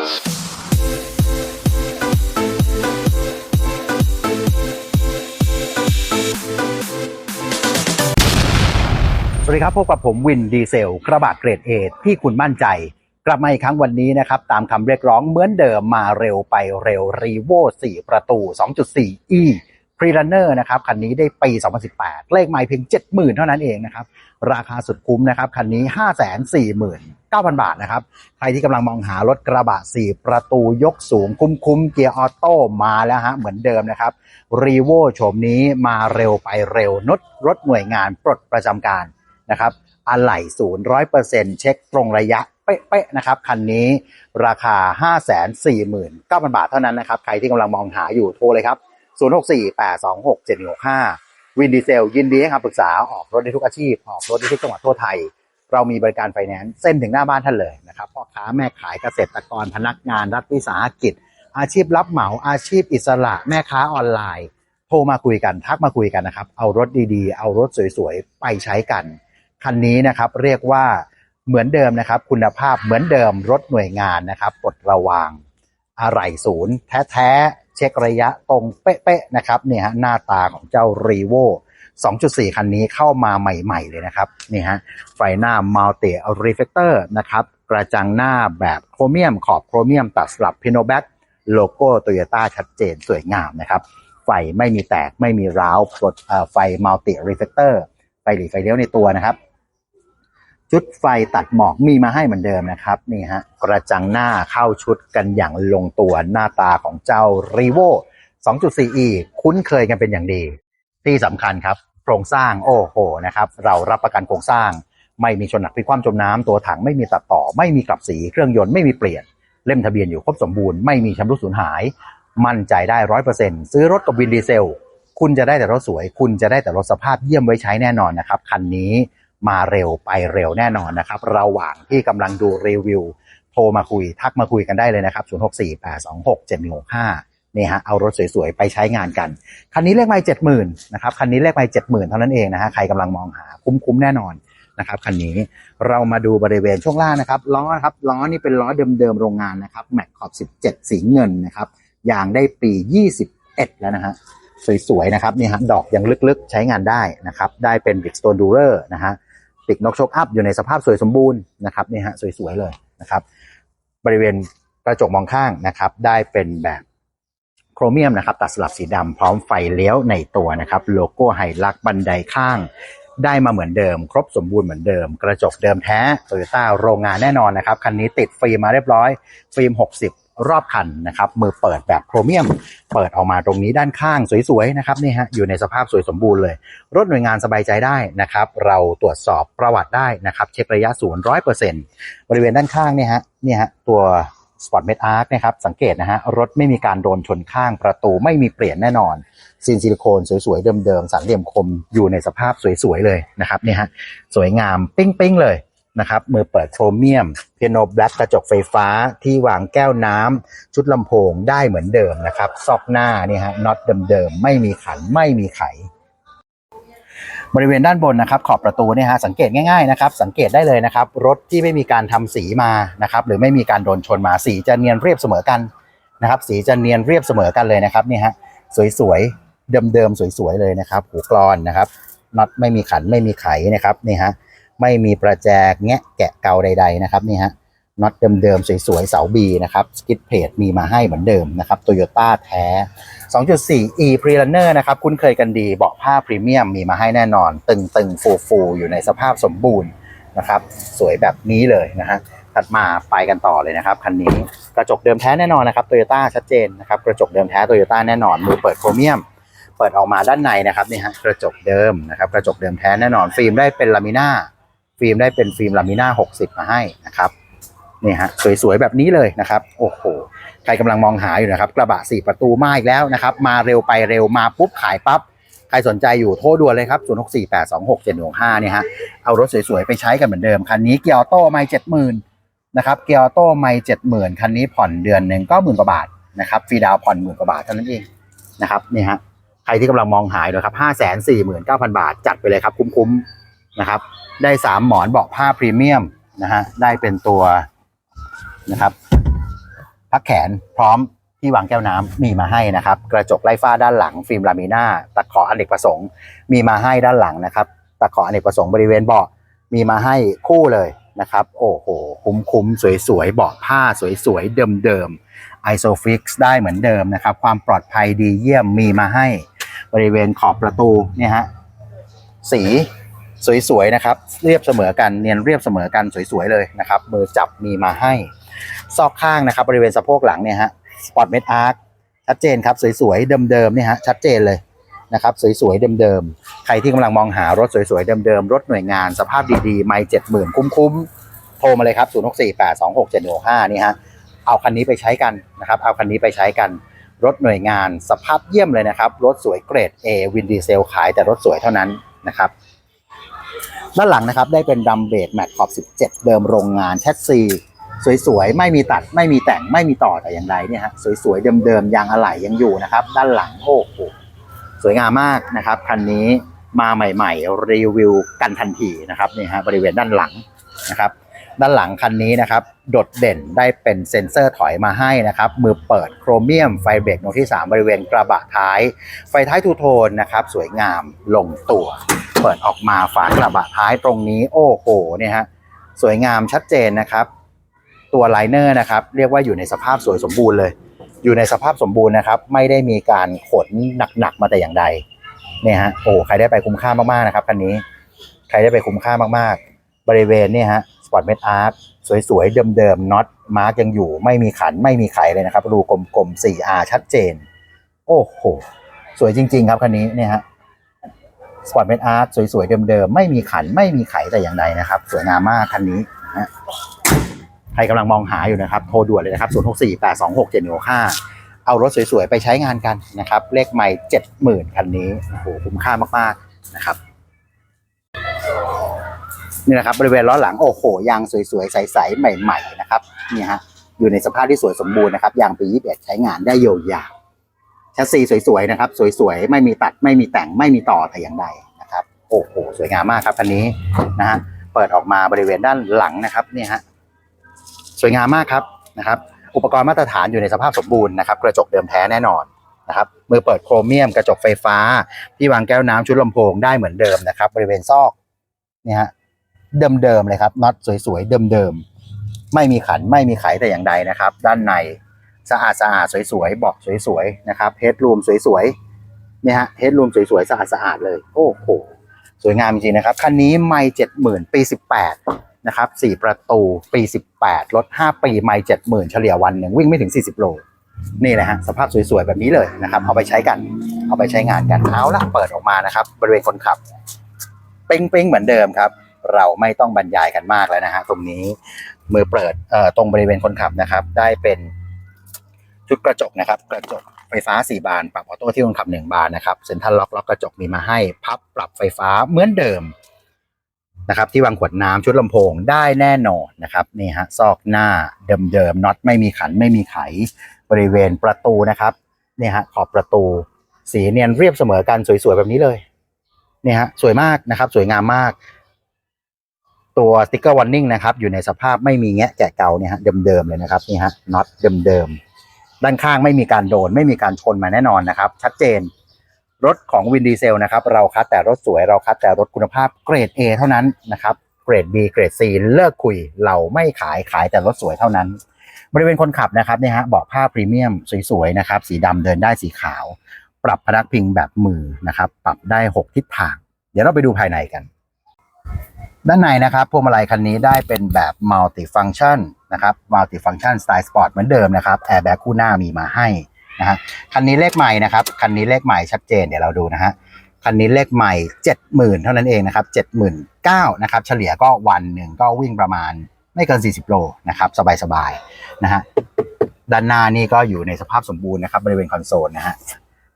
สวัสดีครับพบกับผมวินดีเซล กระบะเกรดเอที่คุณมั่นใจ กลับมาอีกครั้งวันนี้นะครับ ตามคำเรียกร้องเหมือนเดิมมาเร็วไปเร็วรีโว4 ประตู 2.4 e p r e r u n n e r นะครับคันนี้ได้ปี 2018 เลขไม่เพียง 70,000 เท่านั้นเองนะครับ ราคาสุดคุ้มนะครับ คันนี้ 9,000 บาทนะครับ ใครที่กำลังมองหารถกระบะ 4 ประตูยกสูงคุ้มคุ้มๆเกียร์ออโต้มาแล้วฮะ เหมือนเดิมนะครับรีโวโฉมนี้มาเร็วไปเร็วนดรถหน่วยงานปลดประจำการนะครับอะไหล่ศูนย์ร้อยเปอร์เซ็นต์เช็คตรงระยะเป๊ะๆนะครับ คันนี้ราคา 5 4 9 0 0 0 บาทเท่านั้นนะครับ ใครที่กำลังมองหาอยู่โทรเลยครับ 0 6 4 8 2 6 7 6 5 วินดีเซล ยินดีให้คำปรึกษาออกรถในทุกอาชีพ ออกรถในทุกจังหวัดทั่วไทย เรามีบริการไฟแนนซ์เส้นถึงหน้าบ้านท่านเลยนะครับพ่อค้าแม่ขายเกษตรกรพนักงานรัฐวิสาหกิจ อาชีพรับเหมาอาชีพอิสระ แม่ค้าออนไลน์ โทรมาคุยกันทักมาคุยกันนะครับ เอารถดีๆ เอารถสวยๆ ไปใช้กัน คันนี้นะครับเรียกว่าเหมือนเดิมนะครับ คุณภาพเหมือนเดิมรถหน่วยงานนะครับปลดระวางอะไหล่ศูนย์ แท้ๆเช็คระยะตรงเป๊ะๆนะครับเนี่ยฮะหน้าตาของเจ้ารีโว 2.4 คันนี้เข้ามาใหม่ๆเลยนะครับนี่ฮะไฟหน้ามัลติรีเฟกเตอร์นะครับกระจังหน้าแบบโครเมียมขอบโครเมียมตัดสลับพิโนแบ็กโลโก้โตโยต้าชัดเจนสวยงามนะครับไฟไม่มีแตกไม่มีร้าวปลดเออไฟมัลติรีเฟกเตอร์ไฟหลีไฟเลี้ยวในตัวนะครับ ชุดไฟตัดหมอกมีมาให้เหมือนเดิมนะครับนี่ฮะกระจังหน้าเข้าชุดกันอย่างลงตัวหน้าตาของเจ้า r e v o 2.4e คุ้นเคยกันเป็นอย่างดี ที่สำคัญครับ โครงสร้างโอ้โหนะครับ เรารับประกันโครงสร้าง ไม่มีชนหนักพลิกคว่ำจมน้ำตัวถังไม่มีตัดต่อ ไม่มีกลับสีเครื่องยนต์ไม่มีเปลี่ยน เล่มทะเบียนอยู่ครบสมบูรณ์ไม่มีชำรุดสูญหาย มั่นใจได้ร้อยเปอร์เซ็นต์ซื้อรถกับวินดีเซล คุณจะได้แต่รถสวย คุณจะได้แต่รถสภาพเยี่ยมไว้ใช้แน่นอนนะครับคันนี้มาเร็วไปเร็วแน่นอนนะครับระหว่างที่กำลังดูรีวิว โทรมาคุยทักมาคุยกันได้เลยนะครับ 0 6 4 8 2 6 7 1 6 5 นี่ฮะเอารถสวยๆ ไปใช้งานกัน คันนี้เลขไม่เจ็ดหมื่นนะครับคันนี้เลขไม่เจ็ดหมื่นเท่านั้นเองนะฮะใครกำลังมองหาคุ้มๆแน่นอนนะครับคันนี้เรามาดูบริเวณช่วงล่างนะครับล้อครับล้อนี่เป็นล้อเดิมๆโรงงานนะครับแม็กขอบ17 สีเงินนะครับยางได้ปี 21 แล้วนะฮะสวยๆนะครับนี่ฮะดอกยังลึกๆใช้งานได้นะครับได้เป็นบิ๊กสโตนดูเรอร์นะฮะติกนกชกอัพอยู่ในสภาพสวยสมบูรณ์นะครับนี่ฮะสวยๆเลยนะครับบริเวณกระจกมองข้างนะครับได้เป็นแบบ ครเมียมนะครับตัดสลับสีดำพร้อมไฟเลี้ยวในตัวนะครับโลโก้ไฮลักบันไดข้าง ได้มาเหมือนเดิม ครบสมบูรณ์เหมือนเดิม กระจกเดิมแท้โตโยต้าโรงงานแน่นอนนะครับคันนี้ติดฟิล์มมาเรียบร้อย ฟิล์ม 60รอบคันนะครับมือเปิดแบบโครเมียม เปิดออกมาตรงนี้ด้านข้างสวยๆนะครับนี่ฮะอยู่ในสภาพสวยสมบูรณ์เลย รถหน่วยงานสบายใจได้นะครับ เราตรวจสอบประวัติได้นะครับ เช็คระยะศูนย์ร้อยเปอร์เซ็นต์บริเวณด้านข้างเนี่ยฮะเนี่ยฮะตัว สปอร์ตเมทอาร์คนะครับสังเกตนะฮะรถไม่มีการโดนชนข้างประตูไม่มีเปลี่ยนแน่นอนซีนซิลิโคนสวยๆเดิมๆสันเหลี่ยมคมอยู่ในสภาพสวยๆเลยนะครับนี่ฮะสวยงามปิ้งๆเลยนะครับมือเปิดโครเมียมเปียโนแบล็กกระจกไฟฟ้าที่วางแก้วน้ำชุดลำโพงได้เหมือนเดิมนะครับซอกหน้านี่ฮะน็อตเดิมๆไม่มีขันไม่มีไข บริเวณด้านบนนะครับขอบประตูเนี่ยฮะสังเกตง่ายๆนะครับสังเกตได้เลยนะครับรถที่ไม่มีการทำสีมานะครับหรือไม่มีการโดนชนมาสีจะเนียนเรียบเสมอกันนะครับสีจะเนียนเรียบเสมอกันเลยนะครับนี่ฮะสวยๆเดิมๆสวยๆเลยนะครับหูกรอนนะครับน็อตไม่มีขันไม่มีไขนะครับนี่ฮะไม่มีประแจแงะแกะเกาใด ๆนะครับนี่ฮะ น็อตเดิมๆ สวยๆ เสาบีนะครับสกิทเพลทมีมาให้เหมือนเดิมนะครับโตโยต้าแท้ 2.4 e p r e r u n n e r นะครับคุ้นเคยกันดีเบาะผ้าพรีเมียมมีมาให้แน่นอน ตึงตึงฟูฟูๆ อยู่ในสภาพสมบูรณ์นะครับ สวยแบบนี้เลยนะฮะถัดมาไปกันต่อเลยนะครับคันนี้กระจกเดิมแท้แน่นอนนะครับโตโยต้าชัดเจนนะครับกระจกเดิมแท้โตโยต้าแน่นอนมือเปิดโครเมียม เปิดออกมาด้านในนะครับนี่ฮะกระจกเดิมนะครับกระจกเดิมแท้แน่นอน ฟิล์มได้เป็นลามิน่าฟิล์มได้เป็นฟิล์มลามิน่า60 มาให้นะครับ นี่ฮะสวยๆแบบนี้เลยนะครับโอ้โหใครกำลังมองหาอยู่นะครับกระบะสี่ประตูมาอีกแล้วนะครับมาเร็วไปเร็วมาปุ๊บขายปั๊บใครสนใจอยู่โทรด่วนเลยครับ0 6 4 8 2 6 7 6 5เนี่ยฮะเอารถสวยๆไปใช้กันเหมือนเดิมคันนี้เกียร์ออโต้ไม่เจ็ดหมื่นนะครับเกียร์ออโต้ไม่เจ็ดหมื่นคันนี้ผ่อนเดือนหนึ่งก็หมื่นกว่าบาทนะครับฟรีดาวผ่อนหมื่นกว่าบาทเท่านั้นเองนะครับนี่ฮะใครที่กำลังมองหาอยู่นะครับห้าแสนสี่หมื่นเก้าพันบาทจัดไปเลยครับคุ้มๆนะครับได้สามหมอนเบาะผ้าพรีเมียมนะฮะได้เป็นตัว นะครับพักแขนพร้อมที่วางแก้วน้ำมีมาให้นะครับ กระจกไล่ฟ้าด้านหลังฟิล์มลามิน่าตะขออเนกประสงค์ มีมาให้ด้านหลังนะครับ ตะขออเนกประสงค์บริเวณเบาะมีมาให้คู่เลยนะครับ โอ้โห คุ้มคุ้มสวยสวยๆเบาะผ้าสวยสวยเดิมเดิมไอโซฟิกได้เหมือนเดิมนะครับ ความปลอดภัยดีเยี่ยมมีมาให้บริเวณขอบประตูเนี่ยฮะสีสวยๆนะครับ เรียบเสมอกันเนียนเรียบเสมอกันสวยๆเลยนะครับมือจับมีมาให้ ซอกข้างนะครับบริเวณสะโพกหลังเนี่ยฮะสปอร์ตเมดอาร์คชัดเจนครับสวยๆเดิมๆเนี่ยฮะชัดเจนเลยนะครับสวยๆเดิมๆใครที่กำลังมองหารถสวยๆเดิมๆรถหน่วยงานสภาพดีๆไม่เจ็ดหมื่นคุ้มๆโทรมาเลยครับ0 6 4 8 2 6 7 6 5นี่ฮะเอาคันนี้ไปใช้กันนะครับเอาคันนี้ไปใช้กันรถหน่วยงานสภาพเยี่ยมเลยนะครับ รถสวยเกรด A วินดีเซลขายแต่รถสวยเท่านั้นนะครับด้านหลังนะครับได้เป็นดัมเบรกแมทขอบ 17 เดิมโรงงานแชสซี สวยๆ ไม่มีตัดไม่มีแต่งไม่มีต่อแต่อย่างใดเนี่ยฮะสวยๆ เดิมๆยางอะไหล่ยังอยู่นะครับ ด้านหลังโอ้โหสวยงามมากนะครับคันนี้มาใหม่ๆ รีวิวกันทันทีนะครับนี่ฮะบริเวณด้านหลังนะครับ ด้านหลังคันนี้นะครับ โดดเด่นได้เป็นเซ็นเซอร์ถอยมาให้นะครับ มือเปิดโครเมียมไฟเบรกโนที่ 3 บริเวณกระบะท้าย ไฟท้ายทูโทนนะครับ สวยงามลงตัว เปิดออกมาฝากระบะท้ายตรงนี้ โอ้โหเนี่ยฮะสวยงามชัดเจนนะครับ ตัวไลเนอร์นะครับเรียกว่าอยู่ในสภาพสวยสมบูรณ์เลย อยู่ในสภาพสมบูรณ์นะครับ ไม่ได้มีการขนหนักๆมาแต่อย่างใดเนี่ยฮะโอ้ใครได้ไปคุ้มค่ามากๆนะครับคันนี้ใครได้ไปคุ้มค่ามากๆ บริเวณเนี่ยฮะสปอร์ตเมดอาร์ตสวยๆ เดิมๆน็อตมาร์กยังอยู่ไม่มีขันไม่มีไขเลยนะครับ รูกลมๆ 4R ชัดเจน โอ้โห สวยจริง ๆ ครับคันนี้เนี่ยฮะสปอร์ตเมดอาร์ตสวยๆ เดิมๆ ไม่มีขันไม่มีไขแต่อย่างใดนะครับ สวยงามมากคันนี้นะฮะ ใครกำลังมองหาอยู่นะครับโทรด่วนเลยนะครับ0 6 4 8 2 6 7 1 6 5เอารถสวยๆ ไปใช้งานกันนะครับ เลขไม่เจ็ดหมื่นคันนี้โอ้โหคุ้มค่ามากๆนะครับนี่นะครับบริเวณล้อหลังโอ้โหยางสวยๆ ใสๆ ใหม่ ๆ นะครับนี่ฮะอยู่ในสภาพที่สวยสมบูรณ์นะครับยางปี 21 ใช้งานได้ยาวๆแชสซีสวยๆนะครับ สวยๆ ไม่มีตัดไม่มีแต่งไม่มีต่อแต่อย่างใดนะครับ โอ้โหสวยงามมากครับคันนี้นะฮะเปิดออกมาบริเวณด้านหลังนะครับนี่ฮะ สวยงามมากครับนะครับ อุปกรณ์มาตรฐานอยู่ในสภาพสมบูรณ์นะครับ กระจกเดิมแท้แน่นอนนะครับมือเปิดโครเมียมกระจกไฟฟ้า ที่วางแก้วน้ำชุดลำโพงได้เหมือนเดิมนะครับ บริเวณซอกนี่ฮะเดิมๆเลยครับน็อตสวยๆเดิมๆไม่มีขันไม่มีไขแต่อย่างใดนะครับ ด้านในสะอาดสะอาดสวยๆเบอกสวยๆนะครับเฮดรูมสวยๆเนี่ยฮะเฮดรูมสวยๆสะอาดสะอาดเลย โอ้โหสวยงามจริงๆนะครับคันนี้ไม่เจ็ดหมื่นปีสิบแปด นะครับสี่ประตูปีสิบแปดรถห้าปีไม่เจ็ดหมื่นเฉลี่ยวันหนึ่งวิ่งไม่ถึงสี่สิบโลนี่แหละฮะสภาพสวยๆ แบบนี้เลยนะครับเอาไปใช้กัน เอาไปใช้งานกันเอาละเปิดออกมานะครับ บริเวณคนขับ เป้งๆ เหมือนเดิมครับ เราไม่ต้องบรรยายกันมากแล้วนะฮะตรงนี้มือเปิดเอ่อตรงบริเวณคนขับนะครับ ได้เป็นชุดกระจกนะครับ กระจกไฟฟ้า 4 บาน ปรับออโต้ที่คนขับ 1 บานนะครับเซ็นทรัลล็อกล็อกกระจกมีมาให้ พับปรับไฟฟ้าเหมือนเดิม นะครับที่วางขวดน้ำชุดลำโพงได้แน่นอนนะครับนี่ฮะซอกหน้าเดิมๆน็อตไม่มีขันไม่มีไขบริเวณประตูนะครับนี่ฮะขอบประตู สีเนียนเรียบเสมอกันสวยๆแบบนี้เลยนี่ฮะสวยมากนะครับ สวยงามมาก ตัวสติ๊กเกอร์วอร์นิ่งนะครับ อยู่ในสภาพไม่มีแงะแกะเก่าเนี่ยฮะเดิมๆเลยนะครับนี่ฮะน็อตเดิมๆด้านข้างไม่มีการโดน ไม่มีการชนมาแน่นอนนะครับ ชัดเจน รถของวินดีเซลนะครับเราคัดแต่รถสวยเราคัดแต่รถคุณภาพเกรด A เท่านั้นนะครับเกรด B เกรด C เลิกคุยเราไม่ขายขายแต่รถสวยเท่านั้น บริเวณคนขับนะครับเนี่ยฮะเบาะผ้าพรีเมียมสวยๆนะครับสีดำเดินได้สีขาว ปรับพนักพิงแบบมือนะครับปรับได้ 6 ทิศทาง เดี๋ยวเราไปดูภายในกัน ด้านในนะครับพวงมาลัยคันนี้ได้เป็นแบบมัลติฟัง c t ชันนะครับมัลติฟัง c t ชันสไตล์สปอร์ตเหมือนเดิมนะครับแอร์แบ็กคู่หน้ามีมาให้ นะฮะคันนี้เลขใหม่นะครับคันนี้เลขใหม่ชัดเจนเดี๋ยวเราดูนะฮะคันนี้เลขใหม่ 70,000 เท่านั้นเองนะครับ79,000นะครับเฉลี่ยก็วันหนึ่งก็วิ่งประมาณไม่เกิน 40 โลนะครับสบายๆนะฮะด้านหน้านี่ก็อยู่ในสภาพสมบูรณ์นะครับบริเวณคอนโซลนะฮะ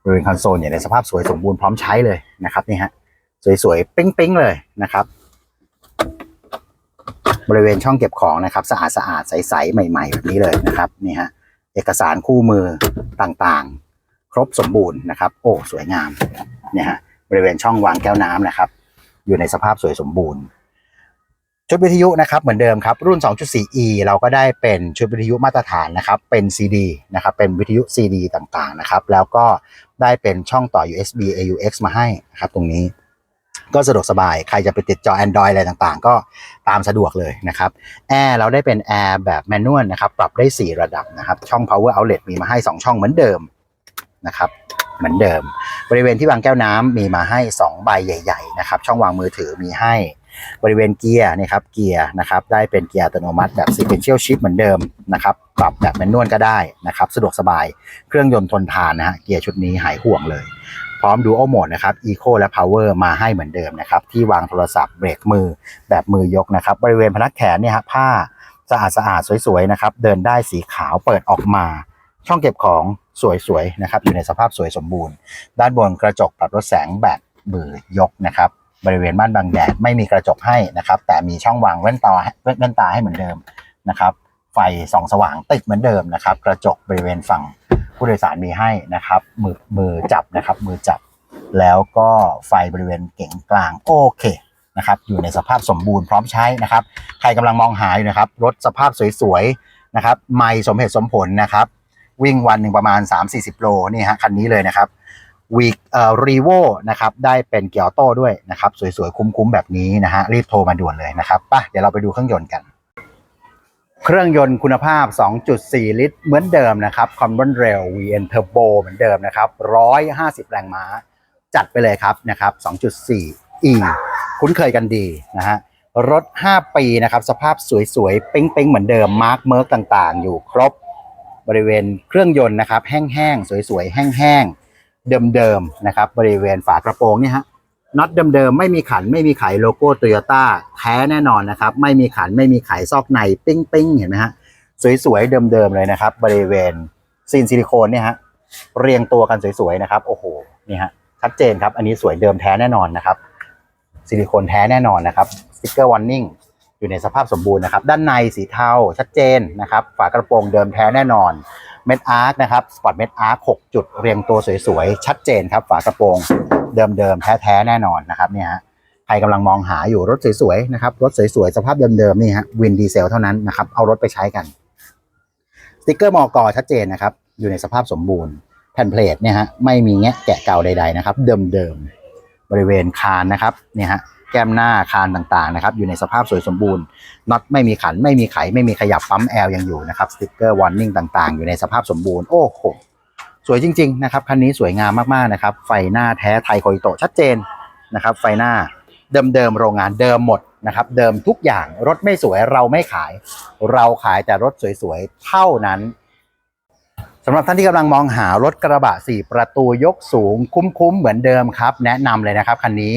บริเวณคอนโซลอยู่ในสภาพสวยสมบูรณ์พร้อมใช้เลยนะครับนี่ฮะสวยๆปิ๊งๆเลยนะครับบริเวณช่องเก็บของนะครับ สะอาดสะอาดๆใสๆใหม่ ๆ แบบนี้เลยนะครับนี่ฮะ เอกสารคู่มือต่างๆ ครบสมบูรณ์นะครับ โอ้สวยงามเนี่ยฮะบริเวณช่องวางแก้วน้ำนะครับ อยู่ในสภาพสวยสมบูรณ์ ชุดวิทยุนะครับเหมือนเดิมครับ รุ่น 2.4e เราก็ได้เป็นชุดวิทยุมาตรฐานนะครับ เป็น CD นะครับเป็นวิทยุ CD ต่างๆนะครับ แล้วก็ได้เป็นช่องต่อ USB AUX มาให้นะครับตรงนี้ ก็สะดวกสบาย ใครจะไปติดจอ Android อะไรต่างๆ ก็ตามสะดวกเลยนะครับแอร์เราได้เป็นแอร์แบบแมนนวลนะครับ ปรับได้ 4 ระดับนะครับ ช่อง power outlet มีมาให้ 2 ช่องเหมือนเดิมนะครับเหมือนเดิม บริเวณที่วางแก้วน้ำมีมาให้ 2 ใบใหญ่ ๆ นะครับ ช่องวางมือถือมีให้บริเวณเกียร์นี่ครับเกียร์นะครับได้เป็นเกียร์อัตโนมัติแบบ sequential shift เหมือนเดิมนะครับปรับแบบแมนนวลก็ได้นะครับ สะดวกสบายเครื่องยนต์ทนทานนะฮะเกียร์ชุดนี้หายห่วงเลย ร้อม Dual Mode นะครับ Eco และ Power มาให้เหมือนเดิมนะครับ ที่วางโทรศัพท์เบรกมือแบบมือยกนะครับ บริเวณพนักแขนเนี่ยฮะผ้าสะอาดสะอาดๆสวยๆนะครับ เดินได้สีขาวเปิดออกมา ช่องเก็บของสวยๆนะครับ อยู่ในสภาพสวยสมบูรณ์ ด้านบนกระจกปรับลดแสงแบบมือยกนะครับ บริเวณม่านบังแดดไม่มีกระจกให้นะครับ แต่มีช่องวางแว่นตาแว่นตาให้เหมือนเดิมนะครับ ไฟส่องสว่างติดเหมือนเดิมนะครับ กระจกบริเวณฝั่ง ผู้โดยสารมีให้นะครับ มือมือจับนะครับ มือจับ แล้วก็ไฟบริเวณเก๋งกลางโอเคนะครับ อยู่ในสภาพสมบูรณ์พร้อมใช้นะครับ ใครกำลังมองหาอยู่นะครับ รถสภาพสวยๆนะครับ ไม่สมเหตุสมผลนะครับ วิ่งวันหนึ่งประมาณ 3-40 โลนี่ฮะคันนี้เลยนะครับวีเอ่อรีโวนะครับ ได้เป็นเกียร์โต้ด้วยนะครับ สวยๆ คุ้มๆ แบบนี้นะฮะ รีบโทรมาด่วนเลยนะครับป่ะเดี๋ยวเราไปดูเครื่องยนต์กัน เครื่องยนต์คุณภาพ 2.4 ลิตร เหมือนเดิมนะครับ Common Rail VN Turbo เหมือนเดิมนะครับ 150 แรงม้า จัดไปเลยครับนะครับ 2.4 E คุ้นเคยกันดีนะฮะ รถ 5 ปีนะครับ สภาพสวยๆ เป้งๆ เหมือนเดิม มาร์กเมิร์กต่างๆ อยู่ครบบริเวณเครื่องยนต์นะครับ แห้งๆ สวยๆ แห้งๆ เดิมๆ นะครับ บริเวณฝากระโปรงเนี่ยฮะ น็อตเดิมๆไม่มีขันไม่มีไขโลโก้โตโยต้าแท้แน่นอนนะครับ ไม่มีขันไม่มีไขซอกในปิ้งปิ้งเห็นไหมฮะสวยๆเดิมๆเลยนะครับ บริเวณซีนซิลิโคนเนี่ยฮะเรียงตัวกันสวยๆนะครับ โอ้โหนี่ฮะชัดเจนครับ อันนี้สวยเดิมแท้แน่นอนนะครับซิลิโคนแท้แน่นอนนะครับสติ๊กเกอร์วอร์นิ่งอยู่ในสภาพสมบูรณ์นะครับ ด้านในสีเทาชัดเจนนะครับ ฝากระโปรงเดิมแท้แน่นอน เม็ดอาร์คนะครับสปอร์ตเม็ดอาร์ค6จุดเรียงตัวสวยๆ ชัดเจนครับ ฝากระโปรงเดิมๆ แท้ๆ แน่นอนนะครับเนี่ยฮะใครกำลังมองหาอยู่รถสวยๆนะครับรถสวยๆ สภาพเดิมๆนี่ฮะวินดีเซลเท่านั้นนะครับเอารถไปใช้กันสติกเกอร์มอกชัดเจนนะครับอยู่ในสภาพสมบูรณ์ แผ่นเพลทเนี่ยฮะไม่มีแงะแกะเก่าใด ๆ นะครับ เดิมๆบริเวณคานนะครับเนี่ยฮะ แก้มหน้าคานต่างๆนะครับอยู่ในสภาพสวยสมบูรณ์น็อตไม่มีขันไม่มีไข ไม่มีขยับปั๊มแอลยังอยู่นะครับสติ๊กเกอร์วอร์นิ่งต่างๆ อยู่ในสภาพสมบูรณ์โอ้โหสวยจริงๆนะครับคันนี้สวยงามมากๆนะครับไฟหน้าแท้ไทยโคอิโตชัดเจนนะครับไฟหน้าเดิมๆโรงงานเดิมหมดนะครับเดิมทุกอย่างรถไม่สวยเราไม่ขาย เราขายแต่รถสวยๆเท่านั้นสำหรับท่านที่กำลังมองหารถกระบะ 4 ประตูยกสูงคุ้มๆ เหมือนเดิมครับ แนะนำเลยนะครับคันนี้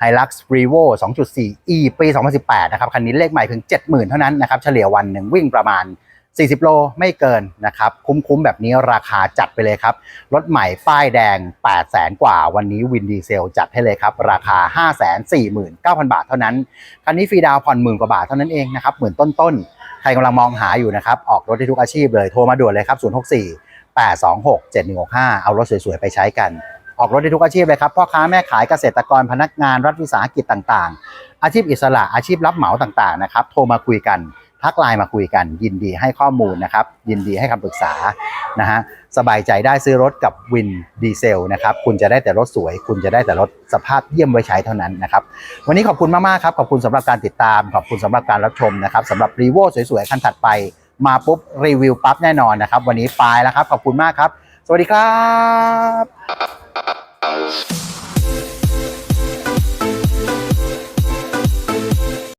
Hilux Revo 2.4 E ปี 2018 นะครับ คันนี้เลขใหม่เพียง 70,000 เท่านั้นนะครับ เฉลี่ยวันหนึ่งวิ่งประมาณ 40 โลไม่เกินนะครับ คุ้มๆ แบบนี้ราคาจัดไปเลยครับ รถใหม่ป้ายแดง 8 0 0 0 0 กว่า วันนี้วินดีเซลจัดให้เลยครับ ราคา 549,000 บาทเท่านั้น คันนี้ฟรีดาวผ่อนหมื่นกว่าบาทเท่านั้นเองนะครับหมื่นต้นๆ ใครกำลังมองหาอยู่นะครับ ออกรถได้ทุกอาชีพเลย โทรมาด่วนเลยครับ 064 826 7165 เอารถสวยๆ ไปใช้กัน ออกรถได้ทุกอาชีพเลยครับพ่อค้าแม่ขายเกษตรกรพนักงานรัฐวิสาหกิจต่างๆ อาชีพอิสระอาชีพรับเหมาต่างๆนะครับโทรมาคุยกันทักไลน์มาคุยกัน ยินดีให้ข้อมูลนะครับ ยินดีให้คำปรึกษานะฮะสบายใจได้ซื้อรถกับวินดีเซลนะครับ คุณจะได้แต่รถสวย คุณจะได้แต่รถสภาพเยี่ยมไว้ใช้เท่านั้นนะครับ วันนี้ขอบคุณมาก ๆ ครับ ขอบคุณสำหรับการติดตาม ขอบคุณสำหรับการรับชมนะครับสำหรับรีโวสวย ๆ คันถัดไป มาปุ๊บรีวิวปั๊บแน่นอนนะครับ วันนี้ไปแล้วครับ ขอบคุณมากครับ สวัสดีครับ